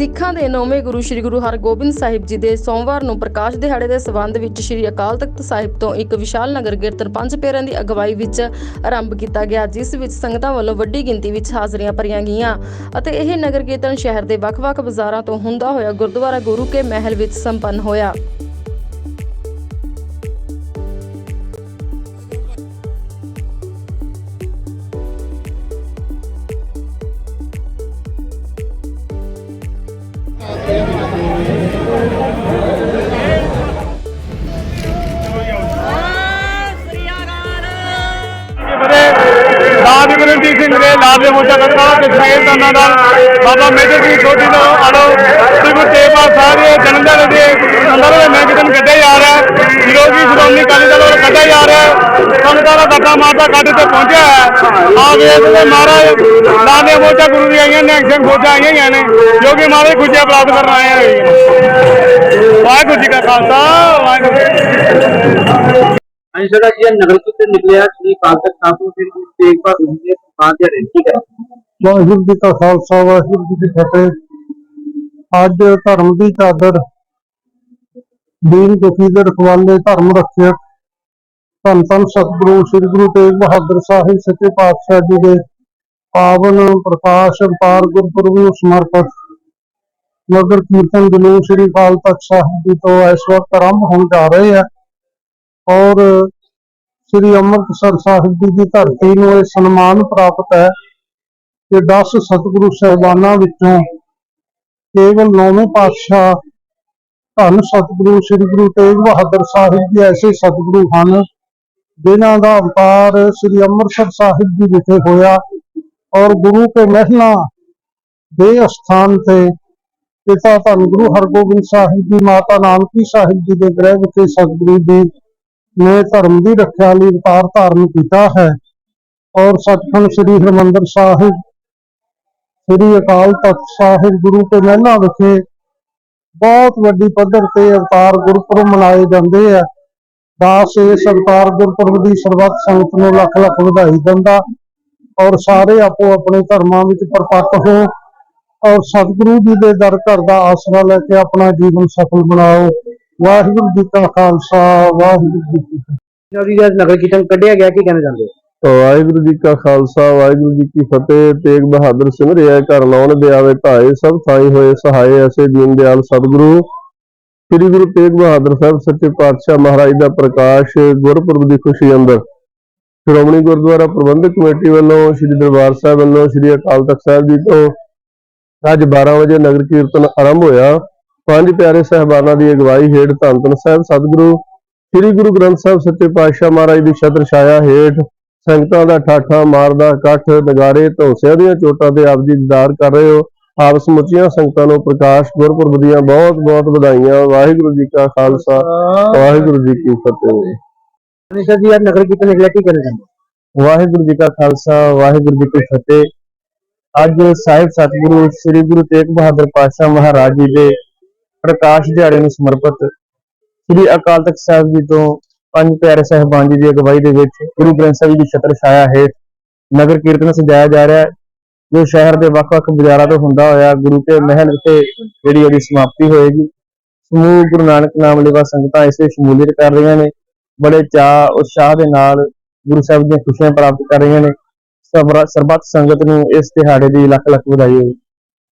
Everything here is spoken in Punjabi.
ਸਿੱਖਾਂ ਦੇ ਨੌਵੇਂ ਗੁਰੂ ਸ੍ਰੀ ਗੁਰੂ ਹਰਗੋਬਿੰਦ ਸਾਹਿਬ ਜੀ ਦੇ ਸੋਮਵਾਰ ਨੂੰ ਪ੍ਰਕਾਸ਼ ਦਿਹਾੜੇ ਦੇ ਸਬੰਧ ਵਿੱਚ ਸ੍ਰੀ ਅਕਾਲ ਤਖਤ ਸਾਹਿਬ ਤੋਂ ਇੱਕ ਵਿਸ਼ਾਲ ਨਗਰ ਕੀਰਤਨ ਪੰਜ ਪੇਰਾਂ ਦੀ ਅਗਵਾਈ ਵਿੱਚ ਆਰੰਭ ਕੀਤਾ ਗਿਆ, ਜਿਸ ਵਿੱਚ ਸੰਗਤਾਂ ਵੱਲੋਂ ਵੱਡੀ ਗਿਣਤੀ ਵਿੱਚ ਹਾਜ਼ਰੀਆਂ ਭਰੀਆਂ ਗਈਆਂ ਅਤੇ ਇਹ ਨਗਰ ਕੀਰਤਨ ਸ਼ਹਿਰ ਦੇ ਵੱਖ-ਵੱਖ ਬਾਜ਼ਾਰਾਂ ਤੋਂ ਹੁੰਦਾ ਹੋਇਆ ਗੁਰਦੁਆਰਾ ਗੁਰੂ ਕੇ ਮਹਿਲ ਵਿੱਚ ਸੰਪੰਨ ਹੋਇਆ। ਲਾਲ ਸਿੰਘ ਦੇ ਲਾਲ ਦੇ ਮੋਟਾ ਕਰਤਾ ਤੇ ਸਾਇਦ ਦਾ ਬਾਬਾ ਮੇਜਰ ਸਿੰਘ ਸੋਢੀ ਦਾ ਆਲੋ ਸ੍ਰੀ ਗੁਰੂ ਤੇਗ ਬਹਾਦਰ ਸਾਹਿਬ ਦੇ ਜਨਮ ਦਿਨ ਦੇ ਸੰਦਰਭ ਵਿੱਚ ਮੈਂ ਕਿਤਨ ਕੱਢਿਆ ਜਾ ਰਿਹਾ ਹੈ। ਸ਼੍ਰੋਮਣੀ ਅਕਾਲੀ ਦਲ ਵੱਲੋਂ ਕੱਢਿਆ ਜਾ ਰਿਹਾ ਸੰਗਤਾਂ ਦਾ ਦੱਬਾ ਮਾਰਦਾ ਕੱਢ ਕੇ ਪਹੁੰਚਿਆ ਹੈ। ਆ ਵੇਖ ਤੇ ਮਹਾਰਾਜ ਲਾਲ ਦੇ ਗੁਰੂ ਦੀ ਆਈਆਂ ਨੇ ਸਿੰਘ ਫੌਜਾਂ ਆਈਆਂ ਹੋਈਆਂ ਨੇ, ਜੋ ਕਿ ਮਹਾਰਾਜ ਖੁਸ਼ੀਆਂ ਪ੍ਰਾਪਤ ਕਰਨ ਆਏ ਹੋਏ ਵਾਹਿਗੁਰੂ ਜੀ ਕਾ ਖਾਲਸਾ, ਵਾਹਿਗੁਰੂ ਜੀ ਨਗਰ ਕੀਰਤਨ ਨਿਕਲਿਆ, ਸ੍ਰੀ ਕਾਲ ਤੱਕ ਸਾਹਿਬ ਫਿਰ ਗੁਰੂ ਤੇਗ ਬਹਾਦਰ ਜੀ ਦੇ ਸਥਾਨ ਤੇ ਹੈ। ਵਾਹਿਗੁਰੂ ਜੀ ਕਾ ਖਾਲਸਾ, ਵਾਹਿਗੁਰੂ ਜੀ ਕੀ ਫਤਿਹ। ਅੱਜ ਧਰਮ ਦੀ ਚਾਦਰ, ਦੀਨ ਦੁਖੀ ਦੇ ਰਖਵਾਲੇ ਧਰਮ ਰੱਖਿਅਕ ਧੰਨ ਧੰਨ ਸਤਿਗੁਰੂ, ਸ੍ਰੀ ਗੁਰੂ ਤੇਗ ਬਹਾਦਰ ਸਾਹਿਬ, ਸੱਚੇ ਪਾਤਸ਼ਾਹ ਜੀ ਦੇ ਪਾਵਨ, ਪ੍ਰਕਾਸ਼, ਅਵਤਾਰ, ਗੁਰਪੁਰਬ ਨੂੰ ਸਮਰਪਿਤ। ਨਗਰ ਕੀਰਤਨ ਜਲੂਸ ਸ੍ਰੀ ਅਕਾਲ ਤਖਤ ਸਾਹਿਬ ਜੀ ਤੋਂ ਇਸ ਵਕਤ ਆਰੰਭ ਹੋਣ ਜਾ ਰਹੇ ਆ। ਔਰ ਸ੍ਰੀ ਅੰਮ੍ਰਿਤਸਰ ਸਾਹਿਬ ਜੀ ਦੀ ਧਰਤੀ ਨੂੰ ਇਹ ਸਨਮਾਨ ਪ੍ਰਾਪਤ ਹੈ ਕਿ 10 ਸਤਿਗੁਰੂ ਸਹਿਬਾਨਾਂ ਵਿੱਚੋਂ ਕੇਵਲ ਨੌਵੇਂ ਪਾਤਸ਼ਾਹ ਧੰਨ ਸਤਿਗੁਰੂ ਸ੍ਰੀ ਗੁਰੂ ਤੇਗ ਬਹਾਦਰ ਸਾਹਿਬ ਜੀ ਐਸੇ ਸਤਿਗੁਰੂ ਹਨ, ਜਿਨ੍ਹਾਂ ਦਾ ਅਵਤਾਰ ਸ੍ਰੀ ਅੰਮ੍ਰਿਤਸਰ ਸਾਹਿਬ ਜੀ ਵਿਖੇ ਹੋਇਆ ਔਰ ਗੁਰੂ ਕੇ ਮਹਿਲਾ ਦੇ ਅਸਥਾਨ ਤੇ ਪਿਤਾ ਧੰਨ ਗੁਰੂ ਹਰਗੋਬਿੰਦ ਸਾਹਿਬ ਜੀ, ਮਾਤਾ ਨਾਨਕੀ ਸਾਹਿਬ ਜੀ ਦੇ ਗ੍ਰਹਿ ਵਿਖੇ ਸਤਿਗੁਰੂ ਜੀ ਨੇ ਧਰਮ ਦੀ ਰੱਖਿਆ ਲਈ ਅਵਤਾਰ ਧਾਰਨ ਕੀਤਾ ਹੈ। ਔਰ ਸਤਖੰਡ ਸ੍ਰੀ ਹਰਿਮੰਦਰ ਸਾਹਿਬ, ਸ੍ਰੀ ਅਕਾਲ ਤਖਤ ਸਾਹਿਬ ਗੁਰੂ ਕੇ ਮਹਿਲਾਂ ਵਿਖੇ ਬਹੁਤ ਵੱਡੀ ਪੱਧਰ ਤੇ ਅਵਤਾਰ ਗੁਰਪੁਰਬ ਮਨਾਏ ਜਾਂਦੇ ਆ। ਦਾਸ ਇਸ ਅਵਤਾਰ ਗੁਰਪੁਰਬ ਦੀ ਸਰਬੱਤ ਸੰਗਤ ਨੂੰ ਲੱਖ ਲੱਖ ਵਧਾਈ ਦਿੰਦਾ ਔਰ ਸਾਰੇ ਆਪੋ ਆਪਣੇ ਧਰਮਾਂ ਵਿੱਚ ਪ੍ਰਪੱਕ ਹੋ ਔਰ ਸਤਿਗੁਰੂ ਜੀ ਦੇ ਦਰ ਘਰ ਦਾ ਆਸਰਾ ਲੈ ਕੇ ਆਪਣਾ ਜੀਵਨ ਸਫਲ ਬਣਾਓ। ਵਾਹਿਗੁਰੂ ਜੀ ਕਾ ਖਾਲਸਾ ਵਾਹਿਗੁਰੂ ਜੀ ਕੀ ਫਤਿਹ। ਜੀ ਦਾ ਨਗਰ ਕੀਰਤਨ ਕੱਢਿਆ ਗਿਆ ਕੀ ਕਹਿਣਾ ਚਾਹੁੰਦੇ ਹੋ? ਵਾਹਿਗੁਰੂ ਜੀ ਕਾ ਖਾਲਸਾ ਵਾਹਿਗੁਰੂ ਜੀ ਕੀ ਫਤਿਹ। ਤੇਗ ਬਹਾਦਰ ਸਿੰਘ ਰਿਆ ਘਰ ਲਾਉਣ ਦੇ ਆਵੇ ਢਾਏ ਸਭ ਥਾਈ ਹੋਏ ਸਹਾਏ ਐਸੇ ਦੀਨ ਦਿਆਲ ਸਤਿਗੁਰੂ। ਸ੍ਰੀ ਗੁਰੂ ਤੇਗ ਬਹਾਦਰ ਸਾਹਿਬ ਸੱਚੇ ਪਾਤਸ਼ਾਹ ਮਹਾਰਾਜ ਦਾ ਪ੍ਰਕਾਸ਼ ਗੁਰਪੁਰਬ ਦੀ ਖੁਸ਼ੀ ਅੰਦਰ। ਸ਼੍ਰੋਮਣੀ ਗੁਰਦੁਆਰਾ ਪ੍ਰਬੰਧਕ ਕਮੇਟੀ ਵੱਲੋਂ ਸ੍ਰੀ ਦਰਬਾਰ ਸਾਹਿਬ ਵੱਲੋਂ ਸ੍ਰੀ ਅਕਾਲ ਤਖਤ ਸਾਹਿਬ ਜੀ ਤੋਂ ਅੱਜ 12 ਵਜੇ ਨਗਰ ਕੀਰਤਨ ਆਰੰਭ ਹੋਇਆ। ਪੰਜ ਪਿਆਰੇ ਸਹਿਬਾਨਾਂ ਦੀ ਅਗਵਾਈ ਹੇਠ ਧੰਨ ਧੰਨ ਸਾਹਿਬ ਸਤਿਗੁਰੂ ਸ੍ਰੀ ਗੁਰੂ ਗ੍ਰੰਥ ਸਾਹਿਬ ਸੱਚੇ ਪਾਤਸ਼ਾਹ ਮਹਾਰਾਜ ਦੀ ਛਤਰ ਛਾਇਆ ਹੇਠ ਸੰਗਤਾਂ ਦਾ ਠਾਠਾ ਮਾਰਦਾ ਇਕੱਠ ਨਗਾਰੇ ਧੌਂਸਿਆਂ ਦੀਆਂ ਚੋਟਾਂ ਤੇ ਆਪ ਜੀ ਦੀਦਾਰ ਕਰ ਰਹੇ ਹੋ। ਆਪ ਸਮੁੱਚੀਆਂ ਸੰਗਤਾਂ ਨੂੰ ਪ੍ਰਕਾਸ਼ ਗੁਰਪੁਰਬ ਦੀਆਂ ਬਹੁਤ ਬਹੁਤ ਵਧਾਈਆਂ। ਵਾਹਿਗੁਰੂ ਜੀ ਕਾ ਖਾਲਸਾ ਵਾਹਿਗੁਰੂ ਜੀ ਕੀ ਫਤਿਹ। ਜੀ ਨਗਰ ਕੀਰਤਨ ਨਿਕਲਿਆ ਕੀ ਵਾਹਿਗੁਰੂ ਜੀ ਕਾ ਖਾਲਸਾ ਵਾਹਿਗੁਰੂ ਜੀ ਕੀ ਫਤਿਹ। ਅੱਜ ਸਾਹਿਬ ਸਤਿਗੁਰੂ ਸ੍ਰੀ ਗੁਰੂ ਤੇਗ ਬਹਾਦਰ ਪਾਤਸ਼ਾਹ ਮਹਾਰਾਜ ਜੀ ਦੇ ਪ੍ਰਕਾਸ਼ ਦਿਹਾੜੇ ਨੂੰ ਸਮਰਪਿਤ ਸ੍ਰੀ ਅਕਾਲ ਤਖਤ ਸਾਹਿਬ ਜੀ ਤੋਂ ਪੰਜ ਪਿਆਰੇ ਸਹਿਬਾਨ ਜੀ ਦੀ ਅਗਵਾਈ ਦੇ ਵਿੱਚ ਗੁਰੂ ਗ੍ਰੰਥ ਸਾਹਿਬ ਜੀ ਦੀ ਛਤਰ ਛਾਇਆ ਹੇਠ ਨਗਰ ਕੀਰਤਨ ਸਜਾਇਆ ਜਾ ਰਿਹਾ ਹੈ, ਜੋ ਸ਼ਹਿਰ ਦੇ ਵੱਖ-ਵੱਖ ਬਾਜ਼ਾਰਾਂ ਤੋਂ ਹੁੰਦਾ ਹੋਇਆ ਗੁਰੂ ਕੇ ਮਹਿਲ ਵਿਖੇ ਜਿਹੜੀ ਉਹਦੀ ਸਮਾਪਤੀ ਹੋਏਗੀ। ਸਮੂਹ ਗੁਰੂ ਨਾਨਕ ਨਾਮ ਲੇਵਾ ਸੰਗਤਾਂ ਇਸੇ ਸ਼ਮੂਲੀਅਤ ਕਰ ਰਹੀਆਂ ਨੇ। ਬੜੇ ਚਾਅ, ਉਤਸ਼ਾਹ ਦੇ ਨਾਲ ਗੁਰੂ ਸਾਹਿਬ ਦੀਆਂ ਖੁਸ਼ੀਆਂ ਪ੍ਰਾਪਤ ਕਰ ਰਹੀਆਂ ਨੇ। ਸਰਬੱਤ ਸੰਗਤ ਨੂੰ ਇਸ ਦਿਹਾੜੇ ਦੀ ਲੱਖ ਲੱਖ ਵਧਾਈ ਹੋਵੇ।